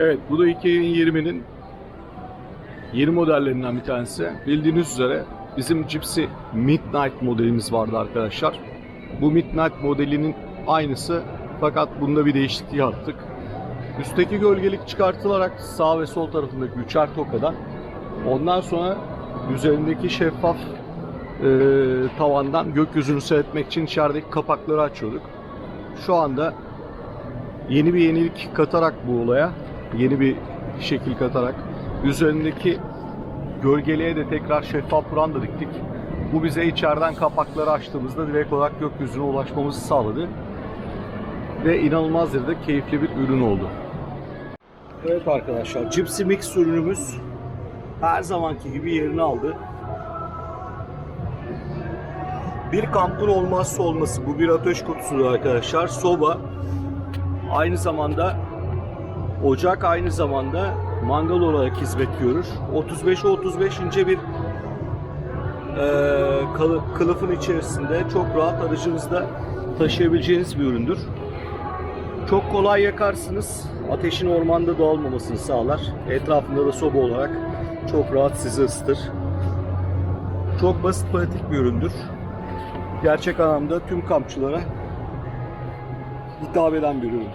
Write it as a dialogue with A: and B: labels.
A: Evet, bu da 2020'nin yeni modellerinden bir tanesi. Bildiğiniz üzere bizim Gypsy Midnight modelimiz vardı arkadaşlar. Bu Midnight modelinin aynısı fakat bunda bir değişiklik yaptık. Üstteki gölgelik çıkartılarak sağ ve sol tarafındaki üçer tokadan ondan sonra üzerindeki şeffaf e, tavandan gökyüzünü seyretmek için içerideki kapakları açıyorduk. Şu anda yeni bir yenilik katarak bu olaya, yeni bir şekil katarak üzerindeki gölgeliğe de tekrar şeffaf branda diktik. Bu bize içeriden kapakları açtığımızda direkt olarak gökyüzüne ulaşmamızı sağladı. Ve inanılmaz derecede keyifli bir ürün oldu. Evet arkadaşlar, Gypsy Mix ürünümüz her zamanki gibi yerini aldı. Bir kampın olmazsa olması bu bir ateş kutusudur arkadaşlar. Soba aynı zamanda ocak aynı zamanda mangal olarak hizmet görür. 35'e 35 ince bir kalı- kılıfın içerisinde çok rahat aracınızda taşıyabileceğiniz bir üründür. Çok kolay yakarsınız. Ateşin ormanda dağılmamasını sağlar. Etrafında da soba olarak çok rahat sizi ısıtır. Çok basit pratik bir üründür. Gerçek anlamda tüm kampçılara hitap eden bir ürün.